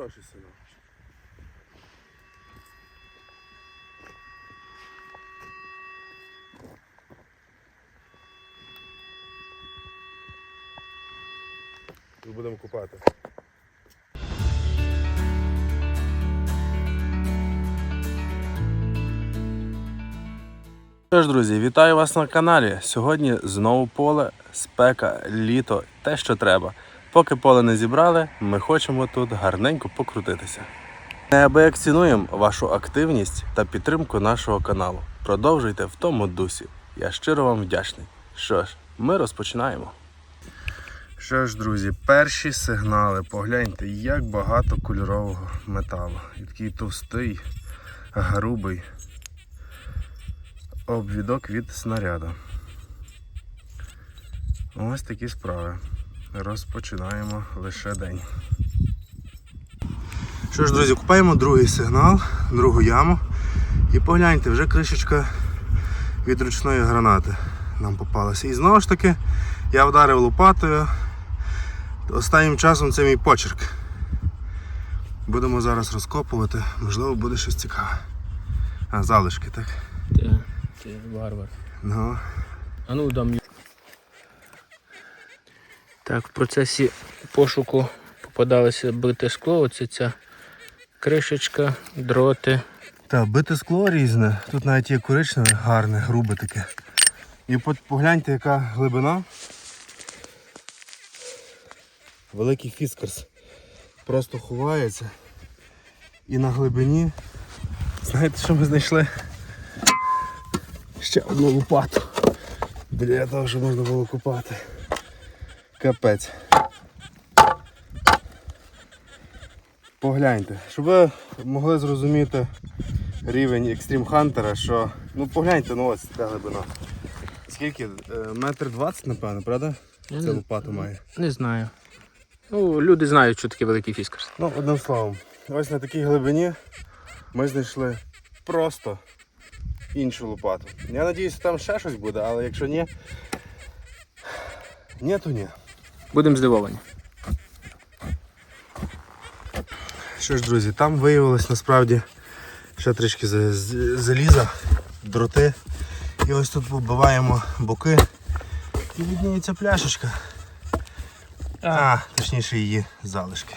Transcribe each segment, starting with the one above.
хороший сигнал. Тут будемо купати. Що ж, друзі, вітаю вас на каналі. Сьогодні знову поле, спека, літо, те, що треба. Поки поле не зібрали, ми хочемо тут гарненько покрутитися. Неабияк цінуємо вашу активність та підтримку нашого каналу. Продовжуйте в тому дусі. Я щиро вам вдячний. Що ж, ми розпочинаємо. Що ж, друзі, перші сигнали. Погляньте, як багато кольорового металу. І такий товстий, грубий обвідок від снаряду. Ось такі справи. Розпочинаємо лише день. Що ж, друзі, купаємо другий сигнал, другу яму. І погляньте, вже кришечка від ручної гранати нам попалася. І знову ж таки я вдарив лопатою. Останнім часом це мій почерк. Будемо зараз розкопувати, можливо буде щось цікаве. А, залишки, так? Ти варвар. Ну, А ну дам. Так, в процесі пошуку попадалося бите скло, оце ця кришечка, дроти. Так, бите скло різне. Тут навіть є коричневе, гарне, грубе таке. І погляньте, яка глибина. Великий фіскарс. Просто ховається. І на глибині. Знаєте, що ми знайшли? Ще одну лопату. Біля того, що можна було купати. Капець. Погляньте, щоб ви могли зрозуміти рівень екстрім хантера, що. Ну погляньте, ну ось така глибина. Скільки? Е, Метр двадцять, напевно, правда? Я Це лопата має. Не знаю. Ну, люди знають, що таке великий фіскарс. Ну, одним словом, ось на такій глибині ми знайшли просто іншу лопату. Я сподіваюся, там ще щось буде, але якщо ні. Ні, то ні. Будемо здивовані. Що ж, друзі, там виявилось насправді ще трішки заліза, дроти. І ось тут побиваємо боки. І відніється пляшечка. А, точніше її залишки.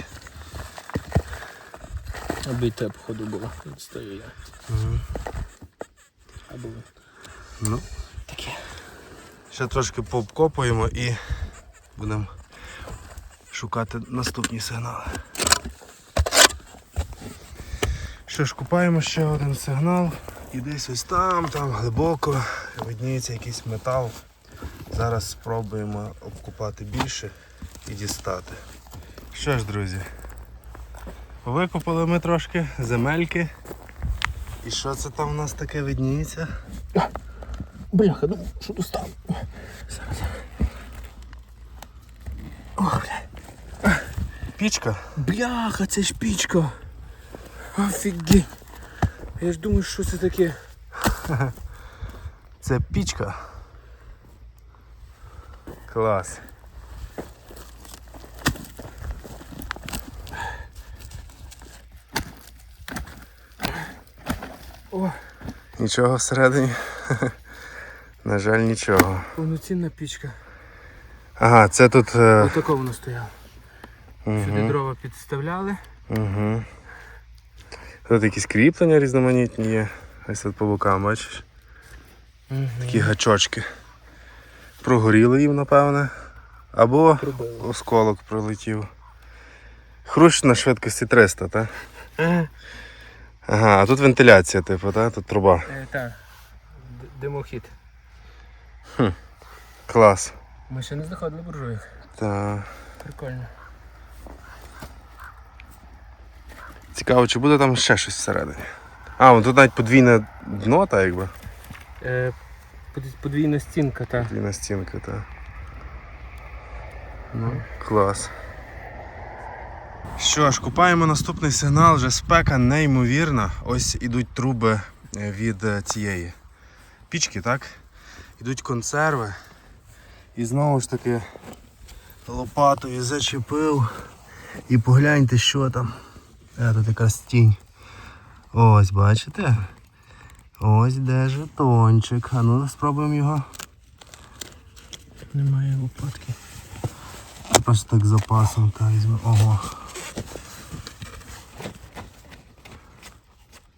Аби й те, походу, було. Стою я. А було. Ну, Таке. ще трошки пообкопуємо і будемо шукати наступні сигнали. Що ж, купаємо ще один сигнал. І десь ось там, там глибоко видніється якийсь метал. Зараз спробуємо обкупати більше і дістати. Що ж, друзі, викопали ми трошки земельки. І що це там у нас таке видніється? Бляха, ну що тут Пічка. Бляха, це ж пічка. Офігеть. Я ж думаю, що це таке. Це пічка. Клас. О, Нічого всередині. На жаль, нічого. повноцінна пічка. Ага, це тут. Е, Отако воно стояло. Сюди угу, дрова підставляли. угу. Тут якісь кріплення різноманітні є. Ось тут по бокам, бачиш? Такі гачочки. Прогоріли їм, напевне. Або Пробили. осколок пролетів. Хрущ на швидкості 300, так? Ага. Ага, а тут вентиляція, типу, так? Тут труба. Е, так. Д- Димохід. Клас. Ми ще не знаходили буржуїк. Так. Прикольно. Цікаво, чи буде там ще щось всередині. А, вон тут навіть подвійне дно, так якби. Е, подвійна стінка, так. Подвійна стінка, так. Ну, клас. Що ж, купаємо наступний сигнал, вже спека неймовірна. Ось ідуть труби е, від е, цієї пічки, так? Ідуть консерви. І знову ж таки лопатою зачепив. І погляньте, що там. Е, тут якась тінь. Ось, бачите? Ось де жетончик. А ну спробуємо його. Немає лопатки. Просто так запасом та візьмемо. Ого.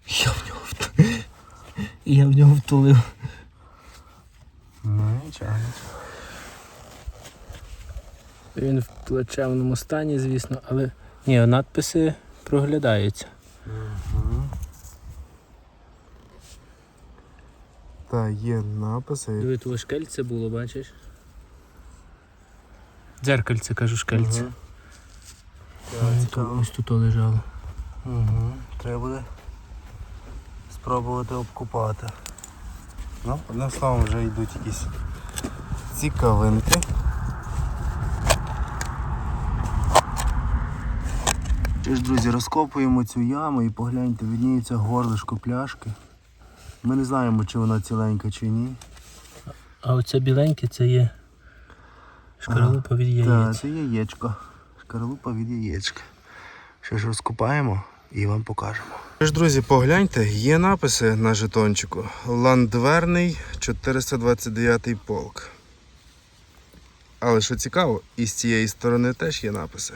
Я в нього втулив. Я в нього втулив. Ну нічого, нічого. Він в плачевному стані, звісно, але ні, надписи проглядаються. Та є написи. Диви, тут шкельце було, бачиш? Дзеркальце, кажу, шкельце. Мгм. Ось тут- тут лежало. Угу. Треба буде спробувати обкупати. Ну, одним словом, вже йдуть якісь цікавинки. Що ж, друзі, розкопуємо цю яму і погляньте, видніється горлишко пляшки. Ми не знаємо, чи вона ціленька чи ні. А оце біленьке це є шкаралупа від Так, це яєчко. Шкарлупа від яєчка. Що ж розкопаємо і вам покажемо. Що ж, друзі, погляньте, є написи на жетончику. Ландверний 429 полк. Але що цікаво, і з цієї сторони теж є написи.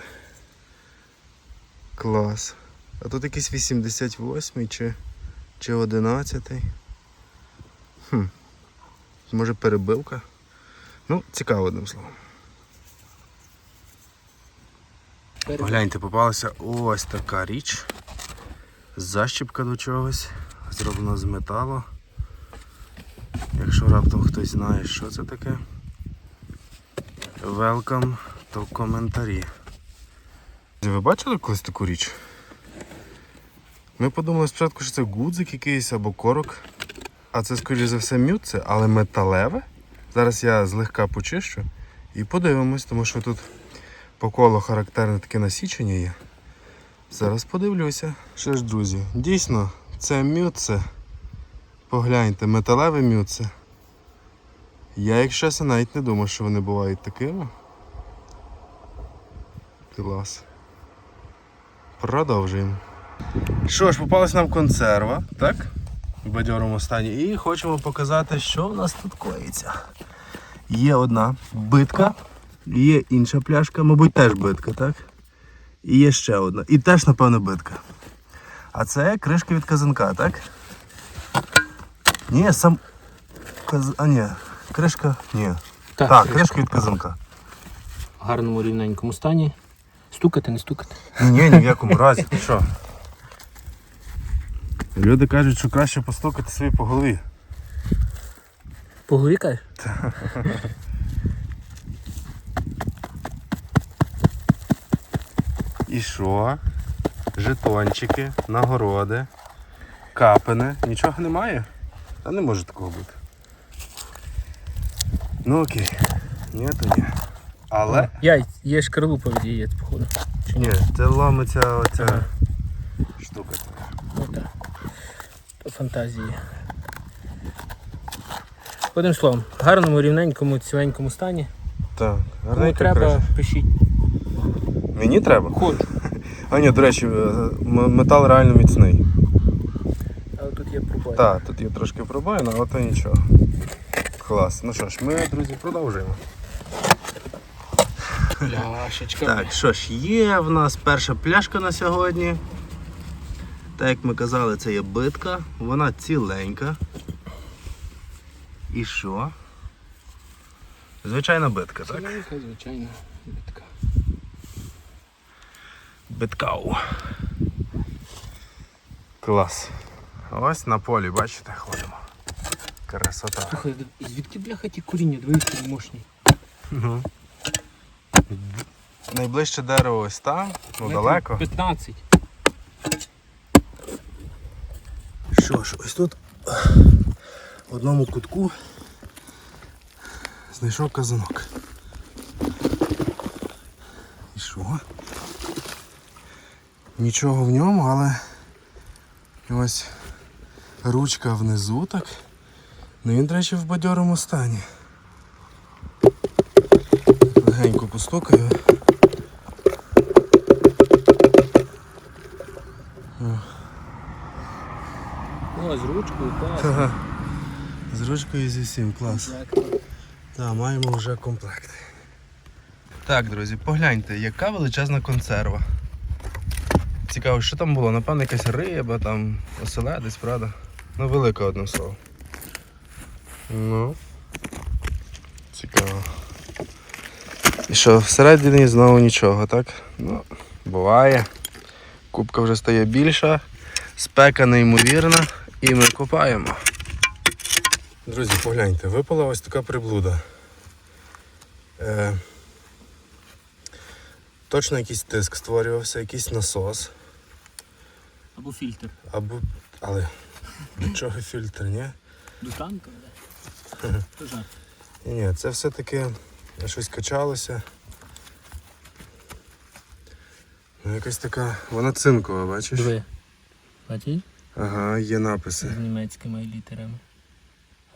Клас. А тут якийсь 88 чи, чи 11. Хм. Може перебивка? Ну, цікаво одним словом. Погляньте, попалася ось така річ. Защіпка до чогось. Зроблена з металу. Якщо раптом хтось знає, що це таке. Welcome, то в коментарі. Ви бачили колись таку річ? Ми подумали спочатку, що це гудзик якийсь або корок. А це, скоріше за все, м'ютце, але металеве. Зараз я злегка почищу і подивимось, тому що тут по колу характерне таке насічення є. Зараз подивлюся. Що ж, друзі, дійсно, це мюце. Погляньте, металеве мюце. Я, якщо чесно, навіть не думав, що вони бувають такими. Клас. Продовжуємо. Що ж, попалась нам консерва, так? В бадьорому стані. І хочемо показати, що в нас тут коїться. Є одна битка, є інша пляшка, мабуть, теж битка, так? І є ще одна. І теж, напевно, битка. А це кришка від казанка, так? Ні, сам. Каз... А ні, кришка. Ні. Так, кришка від казанка. В гарному рівненькому стані. Стукати, не стукати. Ні, ні, в якому разі. Ти що? Люди кажуть, що краще постукати собі по голові. По голові кажеш? І що? Жетончики, нагороди, капини. Нічого немає? Та не може такого бути. Ну окей. Ні, то ні. Але. Яйць, є шкарлупа від яєць, походу. Чи ні? Ні, це ломиться оця Ага. штука. Ота. То фантазії. Одним словом, в гарному, рівненькому, ціленькому стані. Так, Кому треба, криша. пишіть. Мені треба? Хочу. А ні, до речі, е, метал реально міцний. Але тут є пробой. Так, тут є трошки пробоїна, але то нічого. Клас. Ну що ж, ми, друзі, продовжуємо. Пляшечка. Так, що ж, є в нас перша пляшка на сьогодні. Так як ми казали, це є битка, вона ціленька. І що? Звичайна битка, так? Ціленька, звичайно, битка. Биткау. Клас. Ось на полі, бачите, ходимо. Красота. Слухай, звідки бляха ті коріння, дивись, мощні. Ну. Найближче дерево ось там, ну далеко. 15. Що ж, ось тут в одному кутку знайшов казанок. І що? Нічого в ньому, але ось ручка внизу так. Ну він, до речі, в бадьорому стані. постукаю. з ручкою, клас. З ручкою зі всім, клас. Так, маємо вже комплект. Так, друзі, погляньте, яка величезна консерва. Цікаво, що там було, напевно, якась риба, там оселедець, правда? Ну, велике одне слово. Ну, цікаво. І що, всередині знову нічого, так? Ну, буває. Кубка вже стає більша, спека неймовірна і ми купаємо. Друзі, погляньте, випала ось така приблуда. Е, точно якийсь тиск створювався, якийсь насос. Або фільтр. Або. Але до чого фільтр, ні? До танка. Ні, ні, це все-таки щось качалося. Ну, якась така. Вона цинкова, бачиш? Диви. Бачиш? Ага, є написи. З німецькими літерами.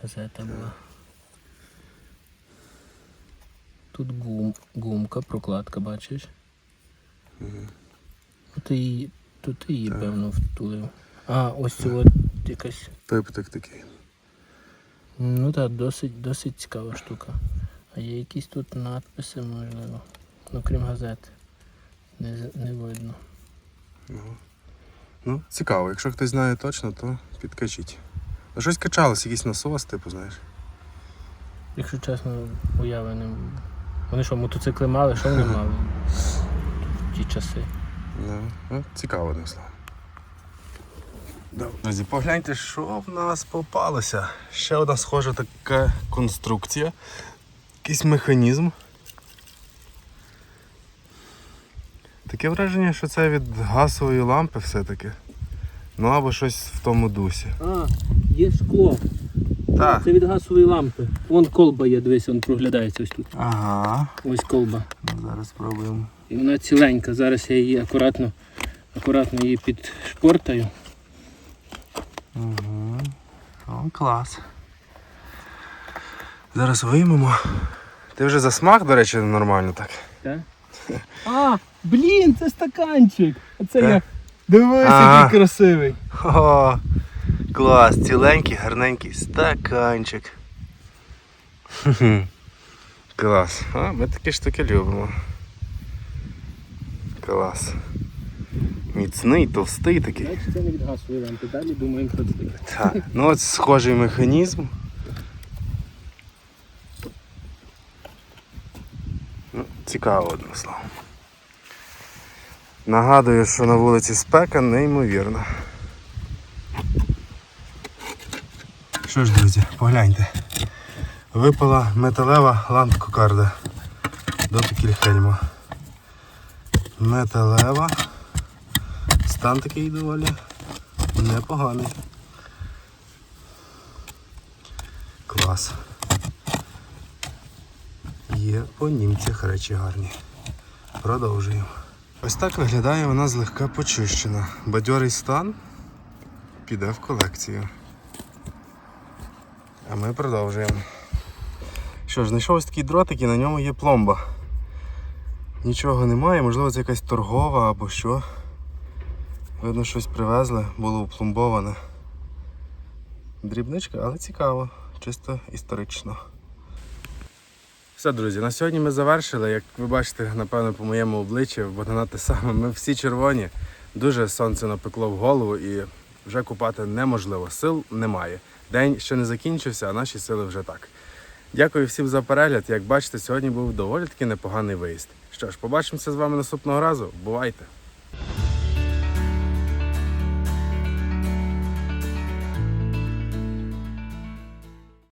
Газета була. Тут гум, гумка, прокладка, бачиш? Тут її, тут її, певно, втулив. А, ось от якась. Пиптик такий. Ну так, досить, досить цікава штука. А є якісь тут надписи, можливо. Ну, крім газет. Не, не видно. Ну, цікаво, якщо хтось знає точно, то підкажіть. Ну, щось качалось, якийсь насос, типу, знаєш. Якщо чесно, уяви не. Вони що, мотоцикли мали, що вони мали? в Ті часи. Ну, ну, цікаво одним словом. Друзі, погляньте, що в нас попалося. Ще одна схожа така конструкція. Якийсь механізм. Таке враження, що це від газової лампи все-таки. Ну або щось в тому дусі. А, є шкло. Так. Це від газової лампи. Вон колба є, дивись, він проглядається ось тут. Ага. Ось колба. Зараз спробуємо. І вона ціленька. Зараз я її акуратно, акуратно її підшпортаю. Угу. О, клас. Зараз виймемо. Ти вже засмак, до речі, нормально так. Так? А, блін, це стаканчик. Оце я. Дивись, який красивий. О, клас, ціленький, гарненький стаканчик. Клас. А, ми такі штуки любимо. Клас. Міцний, товстий такий. Значить, це не від газової лампи. Далі думаємо, що це. Так. Ну от схожий механізм. Цікаво одним словом. Нагадую, що на вулиці спека неймовірно. Що ж, друзі, погляньте. Випала металева ландкокарда до Кільхельма. Металева. Стан такий доволі непоганий. Клас. Є по німцях речі гарні. Продовжуємо. Ось так виглядає вона злегка почищена. Бадьорий стан піде в колекцію. А ми продовжуємо. Що ж, знайшов ось такий дротик і на ньому є пломба. Нічого немає, можливо, це якась торгова або що. Видно, щось привезли, було опломбоване. Дрібничка, але цікаво, чисто історично. Все, друзі, на сьогодні ми завершили. Як ви бачите, напевно, по моєму обличчю, бо на те саме, ми всі червоні. Дуже сонце напекло в голову і вже купати неможливо. Сил немає. День ще не закінчився, а наші сили вже так. Дякую всім за перегляд. Як бачите, сьогодні був доволі таки непоганий виїзд. Що ж, побачимося з вами наступного разу. Бувайте!